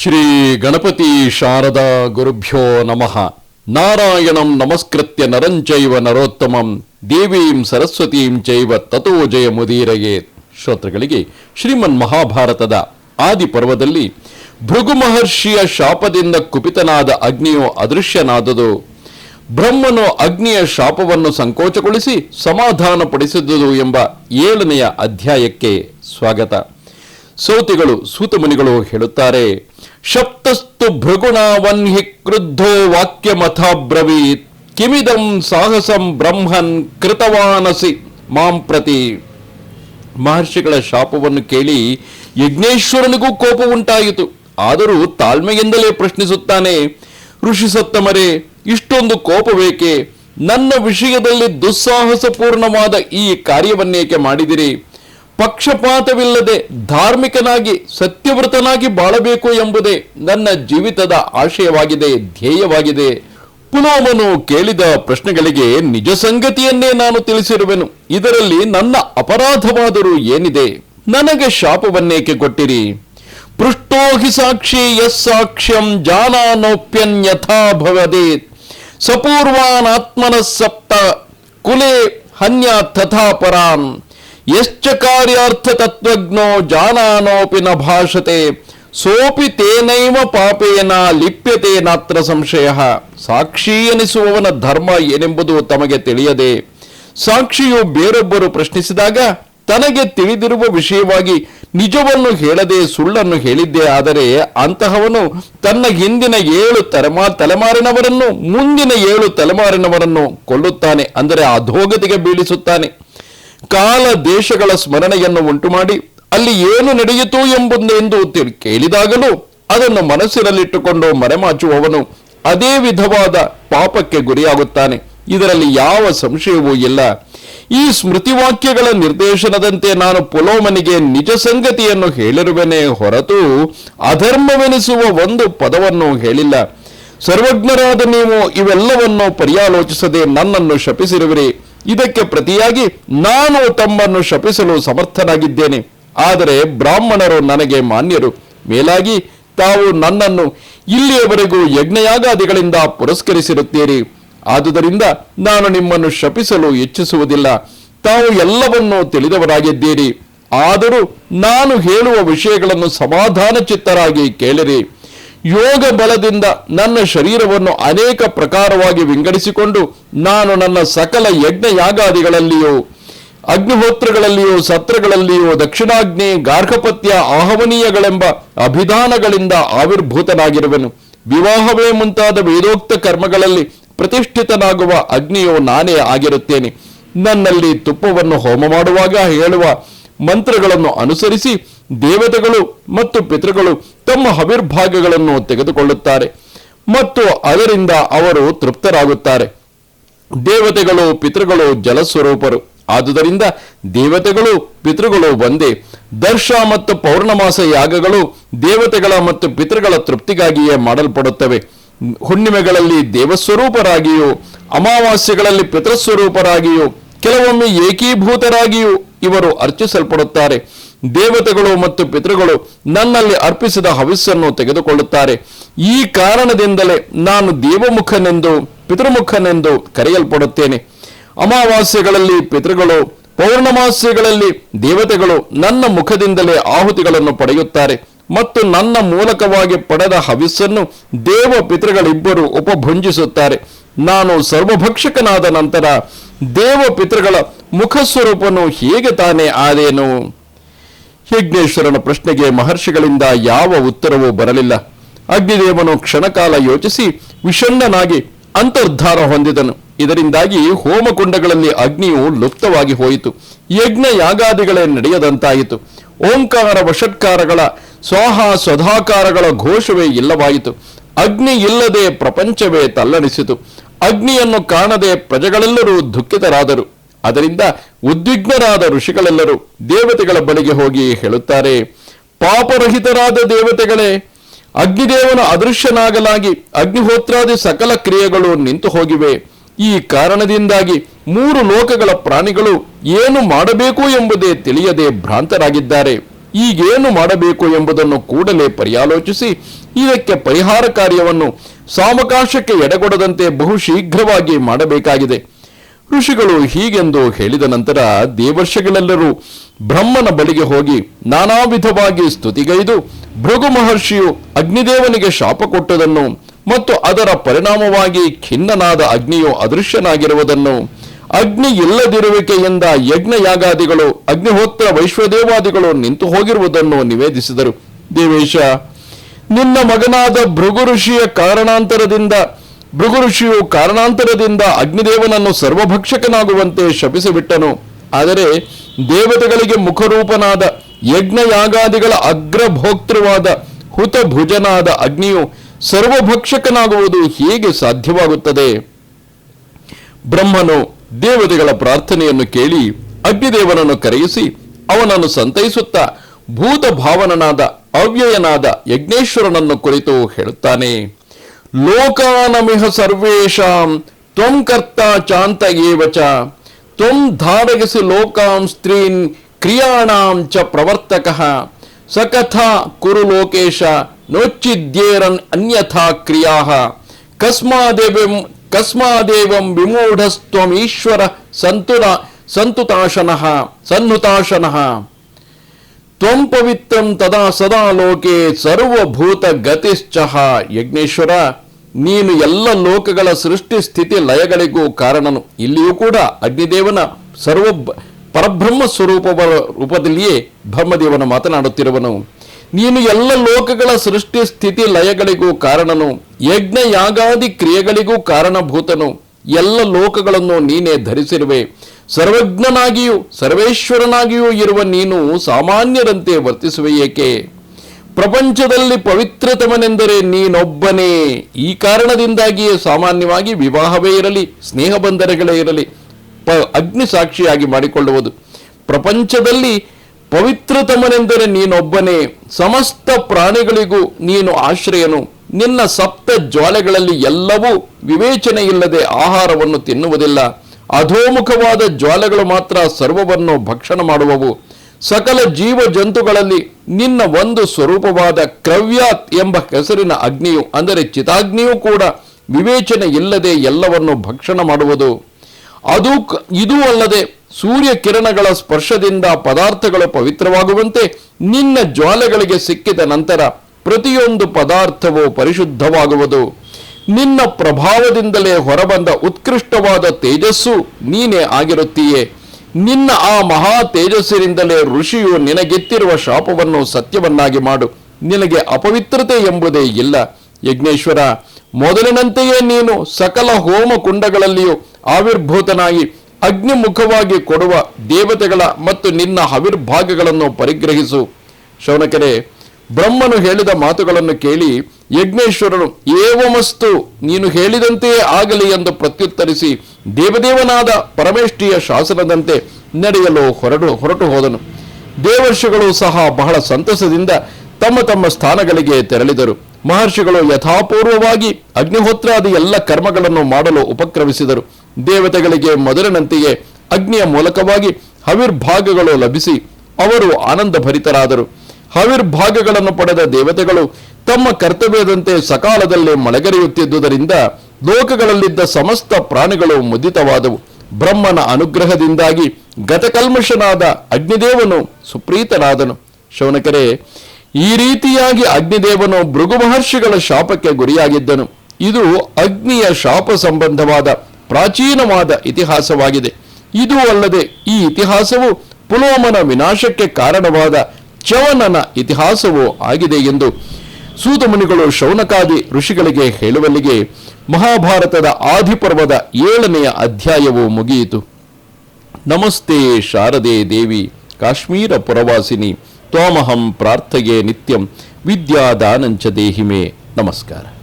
ಶ್ರೀ ಗಣಪತಿ ಶಾರದಾ ಗುರುಭ್ಯೋ ನಮಃ. ನಾರಾಯಣಂ ನಮಸ್ಕೃತ್ಯ ನರಂಚೈವ ನರೋತ್ತಮಂ, ದೇವೀಂ ಸರಸ್ವತೀಂ ಚೈವ ತಥೋ ಜಯ ಮುದೀರಗೆ ಶ್ರೋತೃಗಳಿಗೆ ಶ್ರೀಮನ್ ಮಹಾಭಾರತದ ಆದಿ ಪರ್ವದಲ್ಲಿ ಭೃಗು ಮಹರ್ಷಿಯ ಶಾಪದಿಂದ ಕುಪಿತನಾದ ಅಗ್ನಿಯು ಅದೃಶ್ಯನಾದುದು. ಬ್ರಹ್ಮನು ಅಗ್ನಿಯ ಶಾಪವನ್ನು ಸಂಕೋಚಗೊಳಿಸಿ ಸಮಾಧಾನಪಡಿಸಿದುದು ಎಂಬ ಏಳನೆಯ ಅಧ್ಯಾಯಕ್ಕೆ ಸ್ವಾಗತ. ಸೌತಿಗಳು ಸೂತಮುನಿಗಳು ಹೇಳುತ್ತಾರೆ ಶಪ್ತಸ್ತು ಭೃಗುಣಾವನ್ಹಿ ಕ್ರುದ್ಧೋ ವಾಕ್ಯಮಥಾಬ್ರವೀತ್ ಕಿಮಿದಂ ಸಾಹಸಂ ಬ್ರಹ್ಮನ್ ಕೃತವಾನಸಿ ಮಾಂ ಪ್ರತಿ. ಮಹರ್ಷಿಗಳ ಶಾಪವನ್ನು ಕೇಳಿ ಯಜ್ಞೇಶ್ವರನಿಗೂ ಕೋಪ ಉಂಟಾಯಿತು. ಆದರೂ ತಾಳ್ಮೆಯಿಂದಲೇ ಪ್ರಶ್ನಿಸುತ್ತಾನೆ, ಋಷಿ ಸತ್ತಮರೆ ಇಷ್ಟೊಂದು ಕೋಪವೇಕೆ? ನನ್ನ ವಿಷಯದಲ್ಲಿ ದುಸ್ಸಾಹಸಪೂರ್ಣವಾದ ಈ ಕಾರ್ಯವನ್ನೇಕೆ ಮಾಡಿದಿರಿ? ಪಕ್ಷಪಾತವಿಲ್ಲದೆ ಧಾರ್ಮಿಕನಾಗಿ ಸತ್ಯವ್ರತನಾಗಿ ಬಾಳಬೇಕು ಎಂಬುದೇ ನನ್ನ ಜೀವಿತದ ಆಶಯವಾಗಿದೆ, ಧ್ಯೇಯವಾಗಿದೆ. ಪುಲೋಮನು ಕೇಳಿದ ಪ್ರಶ್ನೆಗಳಿಗೆ ನಿಜ ಸಂಗತಿಯನ್ನೇ ನಾನು ತಿಳಿಸಿರುವೆನು. ಇದರಲ್ಲಿ ನನ್ನ ಅಪರಾಧವಾದರೂ ಏನಿದೆ? ನನಗೆ ಶಾಪವನ್ನೇಕೆ ಕೊಟ್ಟಿರಿ? ಪೃಷ್ಟೋ ಹಿ ಸಾಕ್ಷಿ ಯಸ್ ಸಾಕ್ಷ್ಯಂ ಜಾನಾನೋಪ್ಯನ್ಯಥಾ ಭವದೇತ್. ಸಪೂರ್ವಾನಾತ್ಮನ ಸಪ್ತ ಕುಲೆ ಹನ್ಯ ತಥಾ ಪರಾನ್. ಯಶ್ಚ ಕಾರ್ಯಾರ್ಥ ತತ್ವಜ್ಞೋ ಜಾನಾನೋಪಿ ನ ಭಾಷತೆ, ಸೋಪಿ ತೇನೈವ ಪಾಪೇನ ಲಿಪ್ಯತೆ ನಾತ್ರ ಸಂಶಯ. ಸಾಕ್ಷಿ ಎನಿಸುವವನ ಧರ್ಮ ಏನೆಂಬುದು ತಮಗೆ ತಿಳಿಯದೆ, ಸಾಕ್ಷಿಯು ಬೇರೊಬ್ಬರು ಪ್ರಶ್ನಿಸಿದಾಗ ತನಗೆ ತಿಳಿದಿರುವ ವಿಷಯವಾಗಿ ನಿಜವನ್ನು ಹೇಳದೆ ಸುಳ್ಳನ್ನು ಹೇಳಿದ್ದೇ, ಆದರೆ ಅಂತಹವನು ತನ್ನ ಹಿಂದಿನ ಏಳು ತಲೆಮಾ, ತಲೆಮಾರಿನವರನ್ನು, ಮುಂದಿನ ಏಳು ತಲೆಮಾರಿನವರನ್ನು ಕೊಲ್ಲುತ್ತಾನೆ, ಅಂದರೆ ಅಧೋಗತಿಗೆ ಬೀಳಿಸುತ್ತಾನೆ. ಕಾಲ ದೇಶಗಳ ಸ್ಮರಣೆಯನ್ನು ಉಂಟು ಮಾಡಿ ಅಲ್ಲಿ ಏನು ನಡೆಯಿತು ಎಂಬುದೆಂದು ಕೇಳಿದಾಗಲೂ ಅದನ್ನು ಮನಸ್ಸಿನಲ್ಲಿಟ್ಟುಕೊಂಡು ಮರೆಮಾಚುವವನು ಅದೇ ವಿಧವಾದ ಪಾಪಕ್ಕೆ ಗುರಿಯಾಗುತ್ತಾನೆ. ಇದರಲ್ಲಿ ಯಾವ ಸಂಶಯವೂ ಇಲ್ಲ. ಈ ಸ್ಮೃತಿವಾಕ್ಯಗಳ ನಿರ್ದೇಶನದಂತೆ ನಾನು ಪುಲೋಮನಿಗೆ ನಿಜ ಸಂಗತಿಯನ್ನು ಹೇಳಿರುವೆನೆ ಹೊರತು ಅಧರ್ಮವೆನಿಸುವ ಒಂದು ಪದವನ್ನು ಹೇಳಿಲ್ಲ. ಸರ್ವಜ್ಞರಾದ ನೀವು ಇವೆಲ್ಲವನ್ನು ಪರ್ಯಾಲೋಚಿಸದೆ ನನ್ನನ್ನು ಶಪಿಸಿರುವಿರಿ. ಇದಕ್ಕೆ ಪ್ರತಿಯಾಗಿ ನಾನು ತಮ್ಮನ್ನು ಶಪಿಸಲು ಸಮರ್ಥನಾಗಿದ್ದೇನೆ. ಆದರೆ ಬ್ರಾಹ್ಮಣರು ನನಗೆ ಮಾನ್ಯರು. ಮೇಲಾಗಿ ತಾವು ನನ್ನನ್ನು ಇಲ್ಲಿಯವರೆಗೂ ಯಜ್ಞಯಾಗಾದಿಗಳಿಂದ ಪುರಸ್ಕರಿಸಿರುತ್ತೀರಿ. ಆದುದರಿಂದ ನಾನು ನಿಮ್ಮನ್ನು ಶಪಿಸಲು ಇಚ್ಛಿಸುವುದಿಲ್ಲ. ತಾವು ಎಲ್ಲವನ್ನೂ ತಿಳಿದವರಾಗಿದ್ದೀರಿ. ಆದರೂ ನಾನು ಹೇಳುವ ವಿಷಯಗಳನ್ನು ಸಮಾಧಾನ ಚಿತ್ತರಾಗಿ ಕೇಳಿರಿ. ಯೋಗ ಬಲದಿಂದ ನನ್ನ ಶರೀರವನ್ನು ಅನೇಕ ಪ್ರಕಾರವಾಗಿ ವಿಂಗಡಿಸಿಕೊಂಡು ನಾನು ನನ್ನ ಸಕಲ ಯಜ್ಞ ಯಾಗಾದಿಗಳಲ್ಲಿಯೂ, ಅಗ್ನಿಹೋತ್ರಗಳಲ್ಲಿಯೂ, ಸತ್ರಗಳಲ್ಲಿಯೂ, ದಕ್ಷಿಣಾಗ್ನಿ, ಗಾರ್ಹಪತ್ಯ, ಆಹವನೀಯಗಳೆಂಬ ಅಭಿಧಾನಗಳಿಂದ ಆವಿರ್ಭೂತನಾಗಿರುವೆನು. ವಿವಾಹವೇ ಮುಂತಾದ ವೇದೋಕ್ತ ಕರ್ಮಗಳಲ್ಲಿ ಪ್ರತಿಷ್ಠಿತನಾಗುವ ಅಗ್ನಿಯು ನಾನೇ ಆಗಿರುತ್ತೇನೆ. ನನ್ನಲ್ಲಿ ತುಪ್ಪವನ್ನು ಹೋಮ ಮಾಡುವಾಗ ಹೇಳುವ ಮಂತ್ರಗಳನ್ನು ಅನುಸರಿಸಿ ದೇವತೆಗಳು ಮತ್ತು ಪಿತೃಗಳು ತಮ್ಮ ಹವಿರ್ಭಾಗಗಳನ್ನು ತೆಗೆದುಕೊಳ್ಳುತ್ತಾರೆ ಮತ್ತು ಅದರಿಂದ ಅವರು ತೃಪ್ತರಾಗುತ್ತಾರೆ. ದೇವತೆಗಳು ಪಿತೃಗಳು ಜಲಸ್ವರೂಪರು. ಆದುದರಿಂದ ದೇವತೆಗಳು ಪಿತೃಗಳು ಒಂದೇ. ದರ್ಶ ಮತ್ತು ಪೌರ್ಣಮಾಸ ಯಾಗಗಳು ದೇವತೆಗಳ ಮತ್ತು ಪಿತೃಗಳ ತೃಪ್ತಿಗಾಗಿಯೇ ಮಾಡಲ್ಪಡುತ್ತವೆ. ಹುಣ್ಣಿಮೆಗಳಲ್ಲಿ ದೇವಸ್ವರೂಪರಾಗಿಯೂ, ಅಮಾವಾಸ್ಯೆಗಳಲ್ಲಿ ಪಿತೃಸ್ವರೂಪರಾಗಿಯೂ, ಕೆಲವೊಮ್ಮೆ ಏಕೀಭೂತರಾಗಿಯೂ ಇವರು ಅರ್ಚಿಸಲ್ಪಡುತ್ತಾರೆ. ದೇವತೆಗಳು ಮತ್ತು ಪಿತೃಗಳು ನನ್ನಲ್ಲಿ ಅರ್ಪಿಸಿದ ಹವಿಸ್ಸನ್ನು ತೆಗೆದುಕೊಳ್ಳುತ್ತಾರೆ. ಈ ಕಾರಣದಿಂದಲೇ ನಾನು ದೇವಮುಖನೆಂದು, ಪಿತೃಮುಖನೆಂದು ಕರೆಯಲ್ಪಡುತ್ತೇನೆ. ಅಮಾವಾಸ್ಯೆಗಳಲ್ಲಿ ಪಿತೃಗಳು, ಪೌರ್ಣಮಾಸ್ಯಗಳಲ್ಲಿ ದೇವತೆಗಳು ನನ್ನ ಮುಖದಿಂದಲೇ ಆಹುತಿಗಳನ್ನು ಪಡೆಯುತ್ತಾರೆ ಮತ್ತು ನನ್ನ ಮೂಲಕವಾಗಿ ಪಡೆದ ಹವಿಸ್ಸನ್ನು ದೇವ ಪಿತೃಗಳಿಬ್ಬರು ಉಪಭುಂಜಿಸುತ್ತಾರೆ. ನಾನು ಸರ್ವಭಕ್ಷಕನಾದ ನಂತರ ದೇವ ಪಿತೃಗಳ ಮುಖಸ್ವರೂಪನು ಹೇಗೆ ತಾನೇ ಆದೇನು? ಯಜ್ಞೇಶ್ವರನ ಪ್ರಶ್ನೆಗೆ ಮಹರ್ಷಿಗಳಿಂದ ಯಾವ ಉತ್ತರವೂ ಬರಲಿಲ್ಲ. ಅಗ್ನಿದೇವನು ಕ್ಷಣಕಾಲ ಯೋಚಿಸಿ ವಿಷಣ್ಣನಾಗಿ ಅಂತರ್ಧಾರ ಹೊಂದಿದನು. ಇದರಿಂದಾಗಿ ಹೋಮಕುಂಡಗಳಲ್ಲಿ ಅಗ್ನಿಯು ಲುಪ್ತವಾಗಿ ಹೋಯಿತು. ಯಜ್ಞ ಯಾಗಾದಿಗಳೇ ನಡೆಯದಂತಾಯಿತು. ಓಂಕಾರ ವಷಟ್ಕಾರಗಳ, ಸ್ವಾಹ ಸ್ವಧಾಕಾರಗಳ ಘೋಷವೇ ಇಲ್ಲವಾಯಿತು. ಅಗ್ನಿ ಇಲ್ಲದೆ ಪ್ರಪಂಚವೇ ತಲ್ಲಣಿಸಿತು. ಅಗ್ನಿಯನ್ನು ಕಾಣದೆ ಪ್ರಜೆಗಳೆಲ್ಲರೂ ದುಃಖಿತರಾದರು. ಅದರಿಂದ ಉದ್ವಿಗ್ನರಾದ ಋಷಿಗಳೆಲ್ಲರೂ ದೇವತೆಗಳ ಬಳಿಗೆ ಹೋಗಿ ಹೇಳುತ್ತಾರೆ, ಪಾಪರಹಿತರಾದ ದೇವತೆಗಳೇ, ಅಗ್ನಿದೇವನ ಅದೃಶ್ಯನಾಗಲಾಗಿ ಅಗ್ನಿಹೋತ್ರಾದಿ ಸಕಲ ಕ್ರಿಯೆಗಳು ನಿಂತು ಹೋಗಿವೆ. ಈ ಕಾರಣದಿಂದಾಗಿ ಮೂರು ಲೋಕಗಳ ಪ್ರಾಣಿಗಳು ಏನು ಮಾಡಬೇಕು ಎಂಬುದೇ ತಿಳಿಯದೆ ಭ್ರಾಂತರಾಗಿದ್ದಾರೆ. ಈಗೇನು ಮಾಡಬೇಕು ಎಂಬುದನ್ನು ಕೂಡಲೇ ಪರ್ಯಾಲೋಚಿಸಿ, ಇದಕ್ಕೆ ಪರಿಹಾರ ಕಾರ್ಯವನ್ನು ಸಾವಕಾಶಕ್ಕೆ ಎಡೆಗೊಡದಂತೆ ಬಹು ಶೀಘ್ರವಾಗಿ ಮಾಡಬೇಕಾಗಿದೆ. ಋಷಿಗಳು ಹೀಗೆಂದು ಹೇಳಿದ ನಂತರ ದೇವರ್ಷಿಗಳೆಲ್ಲರೂ ಬ್ರಹ್ಮನ ಬಳಿಗೆ ಹೋಗಿ ನಾನಾ ವಿಧವಾಗಿ ಸ್ತುತಿಗೈದು ಭೃಗು ಮಹರ್ಷಿಯು ಅಗ್ನಿದೇವನಿಗೆ ಶಾಪ ಕೊಟ್ಟದನ್ನು ಮತ್ತು ಅದರ ಪರಿಣಾಮವಾಗಿ ಖಿನ್ನನಾದ ಅಗ್ನಿಯು ಅದೃಶ್ಯನಾಗಿರುವುದನ್ನು, ಅಗ್ನಿ ಇಲ್ಲದಿರುವಿಕೆಯಿಂದ ಯಜ್ಞ ಯಾಗಾದಿಗಳು ಅಗ್ನಿಹೋತ್ರ ವೈಶ್ವದೇವಾದಿಗಳು ನಿಂತು ಹೋಗಿರುವುದನ್ನು ನಿವೇದಿಸಿದರು. ದೇವೇಶ, ನಿನ್ನ ಮಗನಾದ ಭೃಗು ಋಷಿಯ ಕಾರಣಾಂತರದಿಂದ ಭೃಗು ಋಷಿಯು ಕಾರಣಾಂತರದಿಂದ ಅಗ್ನಿದೇವನನ್ನು ಸರ್ವಭಕ್ಷಕನಾಗುವಂತೆ ಶಪಿಸಿಬಿಟ್ಟನು. ಆದರೆ ದೇವತೆಗಳಿಗೆ ಮುಖರೂಪನಾದ ಯಜ್ಞಯಾಗಾದಿಗಳ ಅಗ್ರಭೋಕ್ತೃವಾದ ಹುತಭುಜನಾದ ಅಗ್ನಿಯು ಸರ್ವಭಕ್ಷಕನಾಗುವುದು ಹೇಗೆ ಸಾಧ್ಯವಾಗುತ್ತದೆ? ಬ್ರಹ್ಮನು ದೇವತೆಗಳ ಪ್ರಾರ್ಥನೆಯನ್ನು ಕೇಳಿ ಅಗ್ನಿದೇವನನ್ನು ಕರೆಯಿಸಿ ಅವನನ್ನು ಸಂತೈಸುತ್ತಾ ಭೂತ ಭಾವನನಾದ ಅವ್ಯಯನಾದ ಯಜ್ಞೇಶ್ವರನನ್ನು ಕುರಿತು ಹೇಳುತ್ತಾನೆ. ಲೋಕಾನಮಿಹ ಸರ್ವೇಷಾಂ, ತ್ವಂ ಕರ್ತ ಚಾಂತ ಏವಚ ತ್ವಂ ಧಾರಯಸಿ ಲೋಕಾಂ ಸ್ತ್ರೀನ್ ಕ್ರಿಯಾಣಾಂ ಚ ಪ್ರವರ್ತಕಃ, ಸಕಥಾ ಕುರು ಲೋಕೇಶ ನೋಚ್ಚಿದ್ಯೇರನ್ ಅನ್ಯಥಾ ಕ್ರಿಯಾ, ಕಸ್ಮಾದೇವಂ ಕಸ್ಮಾದೇವಂ ವಿಮೂಢಸ್ತ್ವಮೀಶ್ವರ ಸಂತುರ ಸಂತುತಾಶನಃ, ಸನ್ನುತಾಶನಃ. ತ್ವಂ ಪವಿತ್ರಂ ತದಾ ಸದಾ ಲೋಕೆ ಸರ್ವಭೂತ ಗತಿಶ್ಚಹ ಯಜ್ಞೇಶ್ವರ, ನೀನು ಎಲ್ಲ ಲೋಕಗಳ ಸೃಷ್ಟಿ ಸ್ಥಿತಿ ಲಯಗಳಿಗೂ ಕಾರಣನು. ಇಲ್ಲಿಯೂ ಕೂಡ ಅಗ್ನಿದೇವನ ಸರ್ವ ಪರಬ್ರಹ್ಮ ಸ್ವರೂಪ ರೂಪದಲ್ಲಿಯೇ ಬ್ರಹ್ಮದೇವನ ಮಾತನಾಡುತ್ತಿರುವನು. ನೀನು ಎಲ್ಲ ಲೋಕಗಳ ಸೃಷ್ಟಿ ಸ್ಥಿತಿ ಲಯಗಳಿಗೂ ಕಾರಣನು. ಯಜ್ಞ ಯಾಗಾದಿ ಕ್ರಿಯೆಗಳಿಗೂ ಕಾರಣಭೂತನು. ಎಲ್ಲ ಲೋಕಗಳನ್ನು ನೀನೇ ಧರಿಸಿರುವೆ. ಸರ್ವಜ್ಞನಾಗಿಯೂ, ಸರ್ವೇಶ್ವರನಾಗಿಯೂ ಇರುವ ನೀನು ಸಾಮಾನ್ಯರಂತೆ ವರ್ತಿಸುವೆ ಏಕೆ? ಪ್ರಪಂಚದಲ್ಲಿ ಪವಿತ್ರತಮನೆಂದರೆ ನೀನೊಬ್ಬನೇ. ಈ ಕಾರಣದಿಂದಾಗಿಯೇ ಸಾಮಾನ್ಯವಾಗಿ ವಿವಾಹವೇ ಇರಲಿ ಸ್ನೇಹ ಬಂಧನಗಳೇ ಇರಲಿ, ಪ ಅಗ್ನಿ ಸಾಕ್ಷಿಯಾಗಿ ಮಾಡಿಕೊಳ್ಳುವುದು. ಪ್ರಪಂಚದಲ್ಲಿ ಪವಿತ್ರತಮನೆಂದರೆ ನೀನೊಬ್ಬನೇ. ಸಮಸ್ತ ಪ್ರಾಣಿಗಳಿಗೂ ನೀನು ಆಶ್ರಯನು. ನಿನ್ನ ಸಪ್ತ ಜ್ವಾಲೆಗಳಲ್ಲಿ ಎಲ್ಲವೂ ವಿವೇಚನೆ ಇಲ್ಲದೆ ಆಹಾರವನ್ನು ತಿನ್ನುವುದಿಲ್ಲ. ಅಧೋಮುಖವಾದ ಜ್ವಾಲೆಗಳು ಮಾತ್ರ ಸರ್ವವನ್ನು ಭಕ್ಷಣ ಮಾಡುವವು. ಸಕಲ ಜೀವ ಜಂತುಗಳಲ್ಲಿ ನಿನ್ನ ಒಂದು ಸ್ವರೂಪವಾದ ಕ್ರವ್ಯಾತ್ ಎಂಬ ಹೆಸರಿನ ಅಗ್ನಿಯು, ಅಂದರೆ ಚಿತಾಗ್ನಿಯೂ ಕೂಡ ವಿವೇಚನೆ ಇಲ್ಲದೆ ಎಲ್ಲವನ್ನು ಭಕ್ಷಣ ಮಾಡುವುದು. ಅದು ಇದು ಅಲ್ಲದೆ ಸೂರ್ಯ ಕಿರಣಗಳ ಸ್ಪರ್ಶದಿಂದ ಪದಾರ್ಥಗಳು ಪವಿತ್ರವಾಗುವಂತೆ ನಿನ್ನ ಜ್ವಾಲೆಗಳಿಗೆ ಸಿಕ್ಕಿದ ನಂತರ ಪ್ರತಿಯೊಂದು ಪದಾರ್ಥವು ಪರಿಶುದ್ಧವಾಗುವುದು. ನಿನ್ನ ಪ್ರಭಾವದಿಂದಲೇ ಹೊರಬಂದ ಉತ್ಕೃಷ್ಟವಾದ ತೇಜಸ್ಸು ನೀನೇ ಆಗಿರುತ್ತೀಯೇ. ನಿನ್ನ ಆ ಮಹಾ ತೇಜಸ್ಸಿನಿಂದಲೇ ಋಷಿಯು ನಿನಗೆತ್ತಿರುವ ಶಾಪವನ್ನು ಸತ್ಯವನ್ನಾಗಿ ಮಾಡು. ನಿನಗೆ ಅಪವಿತ್ರತೆ ಎಂಬುದೇ ಇಲ್ಲ. ಯಜ್ಞೇಶ್ವರ, ಮೊದಲಿನಂತೆಯೇ ನೀನು ಸಕಲ ಹೋಮ ಕುಂಡಗಳಲ್ಲಿಯೂ ಆವಿರ್ಭೂತನಾಗಿ ಅಗ್ನಿಮುಖವಾಗಿ ಕೊಡುವ ದೇವತೆಗಳ ಮತ್ತು ನಿನ್ನ ಹವಿರ್ಭಾಗಗಳನ್ನು ಪರಿಗ್ರಹಿಸು. ಶೌನಕರೇ ಬ್ರಹ್ಮನು ಹೇಳಿದ ಮಾತುಗಳನ್ನು ಕೇಳಿ, ಯಜ್ಞೇಶ್ವರನು, ಏವಮಸ್ತು, ನೀನು ಹೇಳಿದಂತೆಯೇ ಆಗಲಿ ಎಂದು ಪ್ರತ್ಯುತ್ತರಿಸಿ, ದೇವದೇವನಾದ ಪರಮೇಷ್ಠಿಯ ಶಾಸನದಂತೆ ನಡೆಯಲು ಹೊರಡು, ಹೊರಟು ಹೋದನು. ದೇವರ್ಷಿಗಳು ಸಹ ಬಹಳ ಸಂತಸದಿಂದ ತಮ್ಮ ತಮ್ಮ ಸ್ಥಾನಗಳಿಗೆ ತೆರಳಿದರು. ಮಹರ್ಷಿಗಳು ಯಥಾಪೂರ್ವವಾಗಿ ಅಗ್ನಿಹೋತ್ರಾದಿ ಎಲ್ಲ ಕರ್ಮಗಳನ್ನು ಮಾಡಲು ಉಪಕ್ರಮಿಸಿದರು. ದೇವತೆಗಳಿಗೆ ಮೊದಲಿನಂತೆಯೇ ಅಗ್ನಿಯ ಮೂಲಕವಾಗಿ ಹವಿರ್ಭಾಗಗಳು ಲಭಿಸಿ, ಅವರು ಆನಂದ ಭರಿತರಾದರು ಹವಿರ್ಭಾಗಗಳನ್ನು ಪಡೆದ ದೇವತೆಗಳು ತಮ್ಮ ಕರ್ತವ್ಯದಂತೆ ಸಕಾಲದಲ್ಲಿ ಮಳೆಗರೆಯುತ್ತಿದ್ದುದರಿಂದ ಲೋಕಗಳಲ್ಲಿದ್ದ ಸಮಸ್ತ ಪ್ರಾಣಿಗಳು ಮುದಿತವಾದವು. ಬ್ರಹ್ಮನ ಅನುಗ್ರಹದಿಂದಾಗಿ ಗತಕಲ್ಮಶನಾದ ಅಗ್ನಿದೇವನು ಸುಪ್ರೀತನಾದನು. ಶೌನಕರೆ, ಈ ರೀತಿಯಾಗಿ ಅಗ್ನಿದೇವನು ಭೃಗು ಮಹರ್ಷಿಗಳ ಶಾಪಕ್ಕೆ ಗುರಿಯಾಗಿದ್ದನು. ಇದು ಅಗ್ನಿಯ ಶಾಪ ಸಂಬಂಧವಾದ ಪ್ರಾಚೀನವಾದ ಇತಿಹಾಸವಾಗಿದೆ. ಇದು ಅಲ್ಲದೆ ಈ ಇತಿಹಾಸವು ಪುಲೋಮನ ವಿನಾಶಕ್ಕೆ ಕಾರಣವಾದ ಚವನನ ಇತಿಹಾಸವೂ ಆಗಿದೆ ಎಂದು ಸೂತಮುನಿಗಳು ಶೌನಕಾದಿ ಋಷಿಗಳಿಗೆ ಹೇಳುವಲ್ಲಿಗೆ ಮಹಾಭಾರತದ ಆದಿಪರ್ವದ ಏಳನೆಯ ಅಧ್ಯಾಯವು ಮುಗಿಯಿತು. ನಮಸ್ತೆ ಶಾರದೆ ದೇವಿ, ಕಾಶ್ಮೀರ ಪುರವಾಸಿನಿ, ತ್ವಾಮಹಂ ಪ್ರಾರ್ಥಗೆ ನಿತ್ಯಂ, ವಿದ್ಯಾದಾನಂಚ ದೇಹಿಮೆ. ನಮಸ್ಕಾರ.